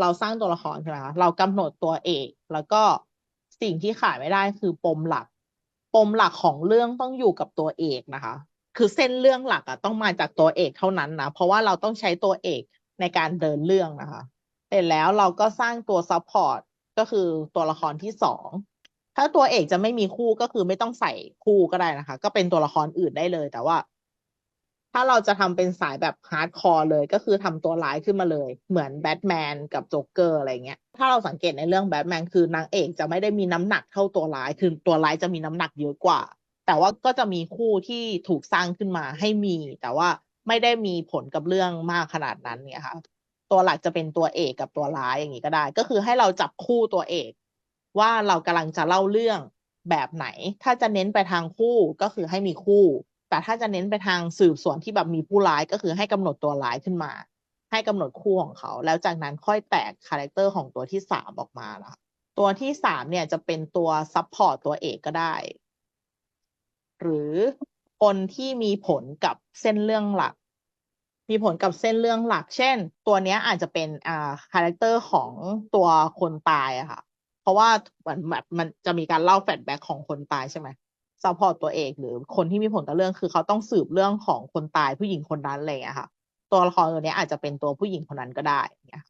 เราสร้างตัวละครใช่ไหมคะเรากำหนดตัวเอก แล้วก็สิ่งที่ขาดไม่ได้คือปมหลัก ปมหลักของเรื่องต้องอยู่กับตัวเอกนะคะ คือเส้นเรื่องหลักอะต้องมาจากตัวเอกเท่านั้นนะ เพราะว่าเราต้องใช้ตัวเอกในการเดินเรื่องนะคะเสร็จแล้วเราก็สร้างตัวซัพพอร์ตก็คือตัวละครที่สองถ้าตัวเอกจะไม่มีคู่ก็คือไม่ต้องใส่คู่ก็ได้นะคะ ก็เป็นตัวละครอื่นได้เลย แต่ว่า ถ้าเราจะทำเป็นสายแบบฮาร์ดคอร์เลยก็คือทำตัวร้ายขึ้นมาเลย เหมือนแบทแมนกับโจ๊กเกอร์อะไรเงี้ย ถ้าเราสังเกตในเรื่องแบทแมนคือนางเอกจะไม่ได้มีน้ำหนักเท่าตัวร้าย คือตัวร้ายจะมีน้ำหนักเยอะกว่า แต่ว่าก็จะมีคู่ที่ถูกสร้างขึ้นมาให้มี แต่ว่าไม่ได้มีผลกับเรื่องมากขนาดนั้นเนี่ยค่ะตัวหลักจะเป็นตัวเอกกับตัวร้ายอย่างนี้ก็ได้ ก็คือให้เราจับคู่ตัวเอก ว่าเรากำลังจะเล่าเรื่องแบบไหน ถ้าจะเน้นไปทางคู่ก็คือให้มีคู่ แต่ถ้าจะเน้นไปทางสืบสวนที่แบบมีผู้ร้ายก็คือให้กำหนดตัวร้ายขึ้นมา ให้กำหนดคู่ของเขา แล้วจากนั้นค่อยแตกคาแรคเตอร์ของตัวที่สามออกมานะคะตัวที่สามเนี่ยจะเป็นตัวซัพพอร์ตตัวเอกก็ได้ หรือคนที่มีผลกับเส้นเรื่องหลัก มีผลกับเส้นเรื่องหลัก เช่น ตัวเนี้ยอาจจะเป็นอ่าคาแรคเตอร์ของตัวคนตายอะค่ะ เพราะว่าเหมือนแบบมันจะมีการเล่าแฟลชแบ็กของคนตายใช่ไหม ซัพพอร์ตตัวเอกหรือคนที่มีผลต่อเรื่องคือเขาต้องสืบเรื่องของคนตายผู้หญิงคนนั้นอะไรอย่างเงี้ยค่ะ ตัวละครตัวนี้อาจจะเป็นตัวผู้หญิงคนนั้นก็ได้เนี่ย